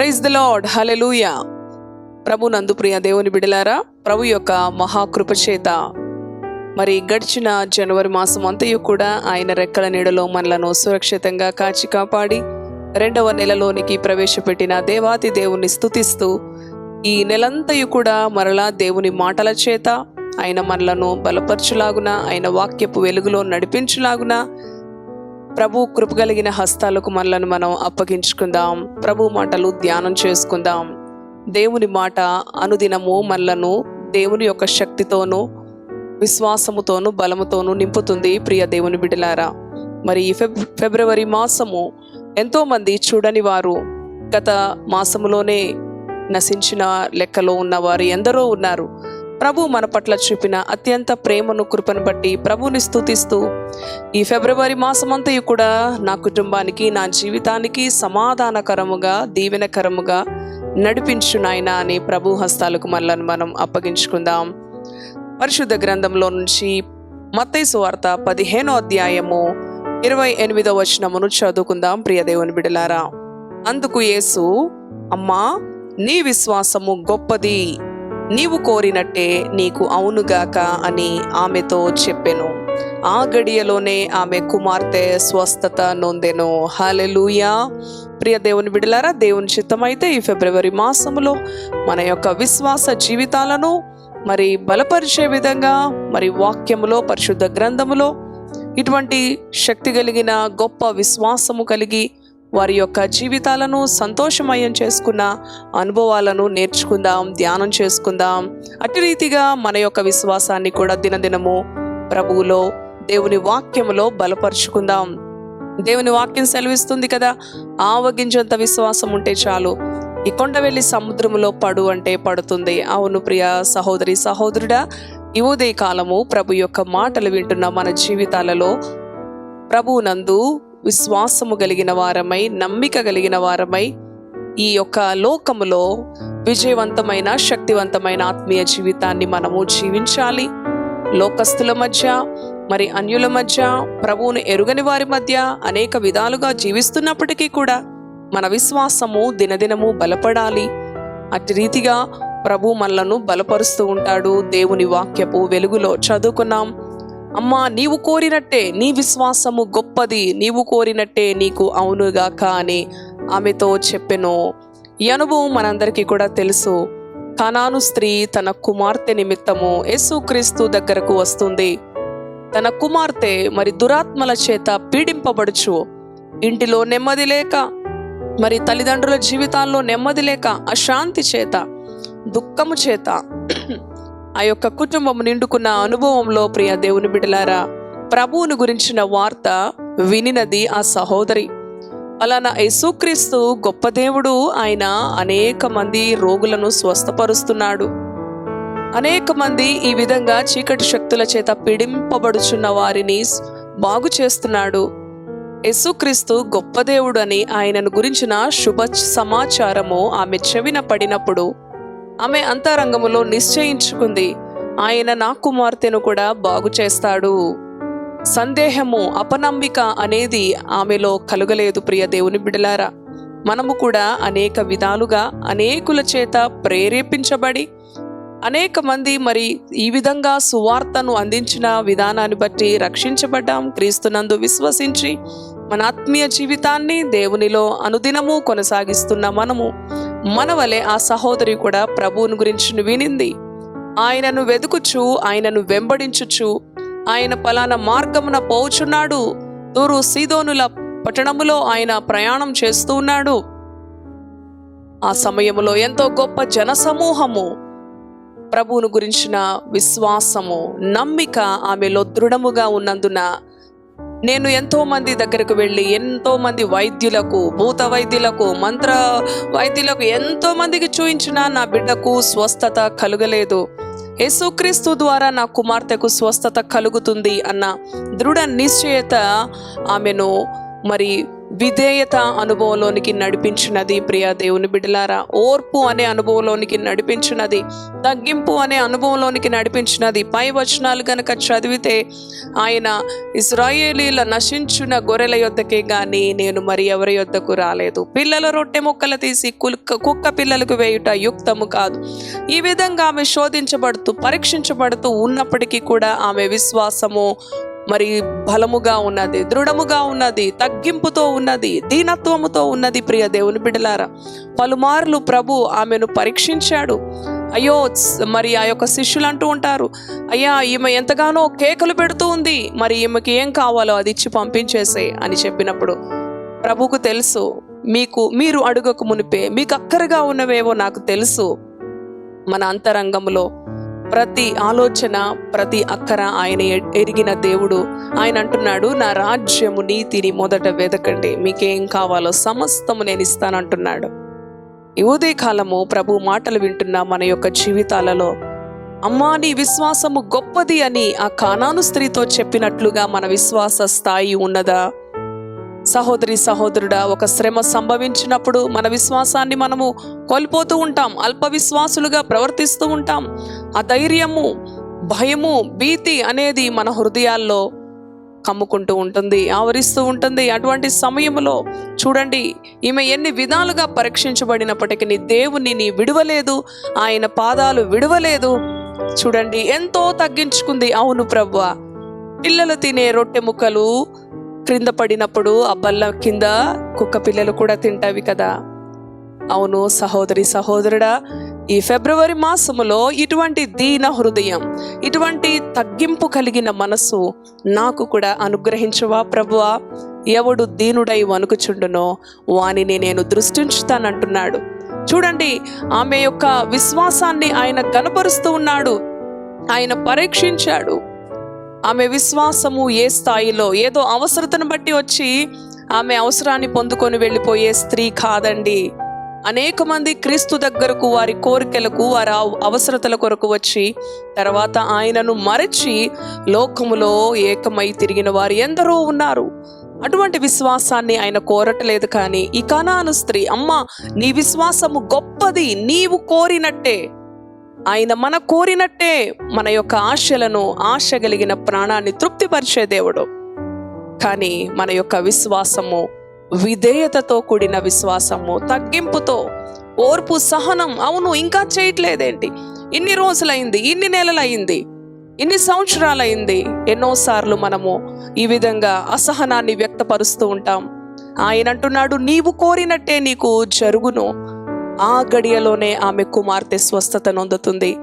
Praise the lord hallelujah ప్రభు నందు ప్రియ దేవుని బిడలారా ప్రభు యొక్క మహాకృపచేత మరి గడిచిన జనవరి మాసం అంతయు కూడా ఆయన రెక్కల నీడలో మనలను సురక్షితంగా కాచి కాపాడి రెండవ నెలలోనికి ప్రవేశపెట్టిన దేవాతి దేవుని స్తుతిస్తూ ఈ నెలంతయు కూడా మరలా దేవుని మాటల చేత ఆయన మనలను బలపరచులాగున ఆయన వాక్యపు వెలుగులో నడిపించులాగున ప్రభు కృపగలిగిన హస్తాలకు మనలను మనం అప్పగించుకుందాం. ప్రభు మాటలు ధ్యానం చేసుకుందాం. దేవుని మాట అనుదినము మనలను దేవుని యొక్క శక్తితోనూ విశ్వాసముతోనూ బలముతోనూ నింపుతుంది ప్రియ దేవుని బిడ్డలారా. మరి ఈ ఫెబ్ ఫిబ్రవరి మాసము ఎంతోమంది చూడని వారు గత మాసములోనే నశించిన లెక్కలో ఉన్నవారు ఎందరో ఉన్నారు. ప్రభు మన పట్ల చూపిన అత్యంత ప్రేమను కృపను బట్టి ప్రభుని స్థుతిస్తూ ఈ ఫిబ్రవరి మాసమంతయు కూడా నా కుటుంబానికి నా జీవితానికి సమాధానకరముగా దీవెనకరముగా నడిపించు నాయనా అని ప్రభు హస్తాలకు మళ్ళను మనం అప్పగించుకుందాం. పరిశుద్ధ గ్రంథంలో నుంచి మత్తైసు వార్త పదిహేనో అధ్యాయము ఇరవై ఎనిమిదో వచనమును చదువుకుందాం ప్రియ దేవుని బిడలారా. అందుకు యేసు అమ్మా నీ విశ్వాసము గొప్పది. నీవు కోరినట్టే నీకు అవునుగాక అని ఆమెతో చెప్పెను. ఆ గడియలోనే ఆమె కుమార్తె స్వస్థత నొందెను. హాలెలూయా ప్రియ దేవుని బిడలారా దేవుని చిత్తమైతే ఈ ఫిబ్రవరి మాసములో మన యొక్క విశ్వాస జీవితాలను మరి బలపరిచే విధంగా మరి వాక్యములో పరిశుద్ధ గ్రంథములో ఇటువంటి శక్తి కలిగిన గొప్ప విశ్వాసము కలిగి వారి యొక్క జీవితాలను సంతోషమయం చేసుకున్న అనుభవాలను నేర్చుకుందాం ధ్యానం చేసుకుందాం. అటు రీతిగా మన యొక్క విశ్వాసాన్ని కూడా దినదినము ప్రభువులో దేవుని వాక్యములో బలపరుచుకుందాం. దేవుని వాక్యం సెలవిస్తుంది కదా ఆవగించంత విశ్వాసం ఉంటే చాలు. ఈ కొండ వెళ్ళి సముద్రములో పడు అంటే పడుతుంది. అవును ప్రియ సహోదరి సహోదరుడా ఈ ఉదయ కాలము ప్రభు యొక్క మాటలు వింటున్న మన జీవితాలలో ప్రభువునందు విశ్వాసము కలిగిన వారమై నమ్మిక కలిగిన వారమై ఈ యొక్క లోకములో విజయవంతమైన శక్తివంతమైన ఆత్మీయ జీవితాన్ని మనము జీవించాలి. లోకస్తుల మధ్య మరి అన్యుల మధ్య ప్రభువును ఎరుగని వారి మధ్య అనేక విధాలుగా జీవిస్తున్నప్పటికీ కూడా మన విశ్వాసము దినదినము బలపడాలి. అటు రీతిగా ప్రభు మనలను బలపరుస్తూ ఉంటాడు. దేవుని వాక్యపు వెలుగులో చదువుకున్నాం. అమ్మా నీవు కోరినట్టే నీ విశ్వాసము గొప్పది నీవు కోరినట్టే నీకు అవునుగాక అని ఆమెతో చెప్పెను. ఈ అనుభవం మనందరికీ కూడా తెలుసు. కనాను స్త్రీ తన కుమార్తె నిమిత్తము యేసుక్రీస్తు దగ్గరకు వస్తుంది. తన కుమార్తె మరి దురాత్మల చేత పీడింపబడుచు ఇంటిలో నెమ్మది లేక మరి తల్లిదండ్రుల జీవితాల్లో నెమ్మది లేక అశాంతి చేత దుఃఖము చేత ఆ యొక్క కుటుంబం నిండుకున్న అనుభవంలో ప్రియ దేవుని బిడలారా ప్రభువును గురించిన వార్త వినినది ఆ సహోదరి. అలానా యేసుక్రీస్తు గొప్ప దేవుడు ఆయన అనేక మంది రోగులను స్వస్థపరుస్తున్నాడు. అనేక మంది ఈ విధంగా చీకటి శక్తుల చేత పీడింపబడుచున్న వారిని బాగు చేస్తున్నాడు. యేసుక్రీస్తు గొప్ప దేవుడు అని ఆయనను గురించిన శుభ సమాచారము ఆమె చెవిన పడినప్పుడు ఆమె అంతరంగములో నిశ్చయించుకుంది. ఆయన నా కుమార్తెను కూడా బాగు చేస్తాడు. సందేహము అపనంబిక అనేది ఆమెలో కలుగలేదు ప్రియ దేవుని బిడలారా. మనము కూడా అనేక విధాలుగా అనేకుల చేత ప్రేరేపించబడి అనేక మంది మరి ఈ విధంగా సువార్తను అందించిన విధానాన్ని బట్టి రక్షించబడ్డాం. క్రీస్తునందు విశ్వసించి మన ఆత్మీయ జీవితాన్ని దేవునిలో అనుదినము కొనసాగిస్తున్న మనము. మన వలె ఆ సహోదరి కూడా ప్రభువుని గురించి వినింది. ఆయనను వెతుకుచు ఆయనను వెంబడించుచు ఆయన పలానా మార్గమున పోచున్నాడు తూరు సీదోనుల పట్టణములో ఆయన ప్రయాణం చేస్తూ ఉన్నాడు. ఆ సమయంలో ఎంతో గొప్ప జనసమూహము ప్రభువును గురించిన విశ్వాసము నమ్మిక ఆమెలో దృఢముగా ఉన్నందున నేను ఎంతో మంది దగ్గరకు వెళ్ళి ఎంతో మంది వైద్యులకు భూత వైద్యులకు మంత్ర వైద్యులకు ఎంతో మందికి చూయించిన నా బిడ్డకు స్వస్థత కలుగలేదు. యేసుక్రీస్తు ద్వారా నా కుమార్తెకు స్వస్థత కలుగుతుంది అన్న దృఢ నిశ్చయత ఆమెను మరి విధేయత అనుభవంలోనికి నడిపించినది ప్రియ దేవుని బిడ్డలారా. ఓర్పు అనే అనుభవంలోనికి నడిపించినది తగ్గింపు అనే అనుభవంలోనికి నడిపించినది. పై వచనాలు గనక చదివితే ఆయన ఇస్రాయేలీల నశించిన గొర్రెల యొద్దకే కానీ నేను మరి ఎవరి యొద్దకు రాలేదు. పిల్లల రొట్టె ముక్కలు తీసి కుక్క కుక్క పిల్లలకు వేయుట యుక్తము కాదు. ఈ విధంగా ఆమె శోధించబడుతూ పరీక్షించబడుతూ ఉన్నప్పటికీ కూడా ఆమె విశ్వాసము మరి బలముగా ఉన్నది దృఢముగా ఉన్నది తగ్గింపుతో ఉన్నది దీనత్వముతో ఉన్నది ప్రియ దేవుని బిడ్డలారా. పలుమార్లు ప్రభు ఆమెను పరీక్షించాడు. అయ్యో మరి ఆ యొక్క శిష్యులు అంటూ ఉంటారు. అయ్యా ఈమె ఎంతగానో కేకలు పెడుతూ ఉంది. మరి ఈమెకి ఏం కావాలో అది ఇచ్చి పంపించేసే అని చెప్పినప్పుడు ప్రభుకు తెలుసు మీకు మీరు అడుగకు మునిపే మీకు అక్కరగా ఉన్నవేవో నాకు తెలుసు. మన అంతరంగంలో ప్రతి ఆలోచన ప్రతి అక్కర ఆయన ఎరిగిన దేవుడు. ఆయన అంటున్నాడు నా రాజ్యము నీతిని మొదట వెదకండి. మీకేం కావాలో సమస్తము నేను ఇస్తానంటున్నాడు. ఈ కాలము ప్రభు మాటలు వింటున్న మన యొక్క జీవితాలలో అమ్మా నీ విశ్వాసము గొప్పది అని ఆ కానాను స్త్రీతో చెప్పినట్లుగా మన విశ్వాస స్థాయి ఉన్నదా? సహోదరి సహోదరుడా ఒక శ్రమ సంభవించినప్పుడు మన విశ్వాసాన్ని మనము కోల్పోతూ ఉంటాం అల్ప విశ్వాసులుగా ప్రవర్తిస్తూ ఉంటాం. ఆ ధైర్యము భయము భీతి అనేది మన హృదయాల్లో కమ్ముకుంటూ ఉంటుంది ఆవరిస్తూ ఉంటుంది. అటువంటి సమయంలో చూడండి ఈమె ఎన్ని విధాలుగా పరీక్షించబడినప్పటికీ దేవుని నీ విడవలేదు ఆయన పాదాలు విడవలేదు. చూడండి ఎంతో తగ్గించుకుంది. అవును ప్రవ్వ పిల్లలు తినే రొట్టె ముక్కలు క్రింద పడినప్పుడు ఆ బల్ల కింద కుక్క పిల్లలు కూడా తింటావి కదా. అవును సహోదరి సహోదరుడా ఈ ఫిబ్రవరి మాసములో ఇటువంటి దీన హృదయం ఇటువంటి తగ్గింపు కలిగిన మనసు నాకు కూడా అనుగ్రహించవా ప్రభువా? ఎవడు దీనుడై వణుకుచుండునో వానిని నేను దృష్టించుతానంటున్నాడు. చూడండి ఆమె యొక్క విశ్వాసాన్ని ఆయన కనపరుస్తూ ఉన్నాడు. ఆయన పరీక్షించాడు. ఆమె విశ్వాసము ఏ స్థాయిలో ఏదో అవసరతను బట్టి వచ్చి ఆమె అవసరాన్ని పొందుకొని వెళ్ళిపోయే స్త్రీ కాదండి. అనేక మంది క్రీస్తు దగ్గరకు వారి కోరికలకు వారి అవసరతల కొరకు వచ్చి తర్వాత ఆయనను మరచి లోకములో ఏకమై తిరిగిన వారు ఎందరో ఉన్నారు. అటువంటి విశ్వాసాన్ని ఆయన కోరటలేదు కానీ ఈ కనాను స్త్రీ అమ్మ నీ విశ్వాసము గొప్పది నీవు కోరినట్టే. ఆయన మన కోరినట్టే మన యొక్క ఆశలను ఆశ కలిగిన ప్రాణాన్ని తృప్తిపరిచే దేవుడు. కానీ మన యొక్క విశ్వాసము విధేయతతో కూడిన విశ్వాసము తగ్గింపుతో ఓర్పు సహనం అవును ఇంకా చేయట్లేదేంటి? ఇన్ని రోజులైంది ఇన్ని నెలలైంది ఇన్ని సంవత్సరాలైంది ఎన్నోసార్లు మనము ఈ విధంగా అసహనాన్ని వ్యక్తపరుస్తూ ఉంటాం. ఆయన అంటున్నాడు నీవు కోరినట్టే నీకు జరుగును. ఆ గడియలోనే ఆమె కుమార్తె స్వస్థత నొందుతుంది.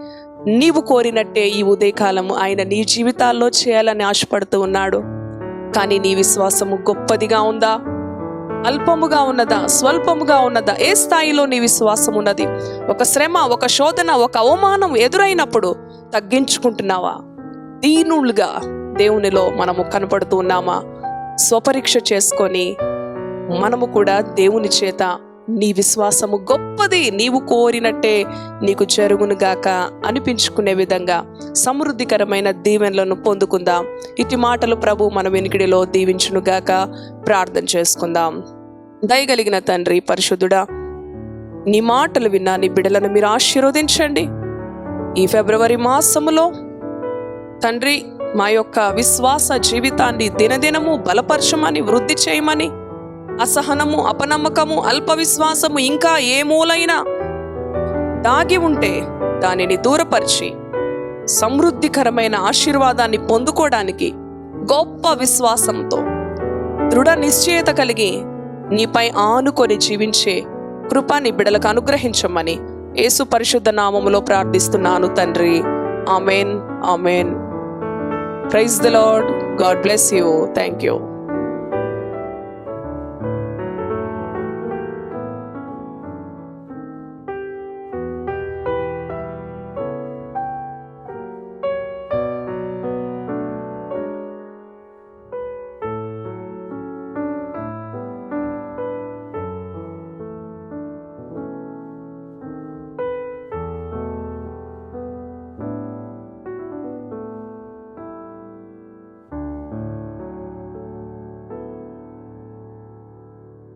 నీవు కోరినట్టే ఈ ఉదయకాలము ఆయన నీ జీవితాల్లో చేయాలని ఆశపడుతూ ఉన్నాడు. కానీ నీ విశ్వాసము గొప్పదిగా ఉందా? అల్పముగా ఉన్నదా? స్వల్పముగా ఉన్నదా? ఏ స్థాయిలో నీ విశ్వాసం ఉన్నది? ఒక శ్రమ ఒక శోధన ఒక అవమానం ఎదురైనప్పుడు తగ్గించుకుంటున్నావా? దీనులుగా దేవునిలో మనము కనపడుతూ ఉన్నామా? స్వపరీక్ష చేసుకొని మనము కూడా దేవుని చేత నీ విశ్వాసము గొప్పది నీవు కోరినట్టే నీకు జరుగునుగాక అనిపించుకునే విధంగా సమృద్ధికరమైన దీవెనలను పొందుకుందాం. ఇటు మాటలు ప్రభు మన వెనుకిడిలో దీవించునుగాక ప్రార్థన చేసుకుందాం. దయగలిగిన తండ్రి పరిశుద్ధుడా నీ మాటలు విన్నా నీ బిడలను మీరు ఆశీర్వదించండి. ఈ ఫిబ్రవరి మాసములో తండ్రి మా యొక్క విశ్వాస జీవితాన్ని దినదినము బలపరచమని వృద్ధి చేయమని అసహనము అపనమ్మకము అల్ప విశ్వాసము ఇంకా ఏ మూలైనా దాగి ఉంటే దానిని దూరపరిచి సమృద్ధికరమైన ఆశీర్వాదాన్ని పొందుకోవడానికి గొప్ప విశ్వాసంతో దృఢ నిశ్చయత కలిగి నీపై ఆనుకొని జీవించే కృపాని బిడలకు అనుగ్రహించమని యేసు పరిశుద్ధ నామములో ప్రార్థిస్తున్నాను తండ్రి. Amen amen. Praise the lord. God bless you. Thank you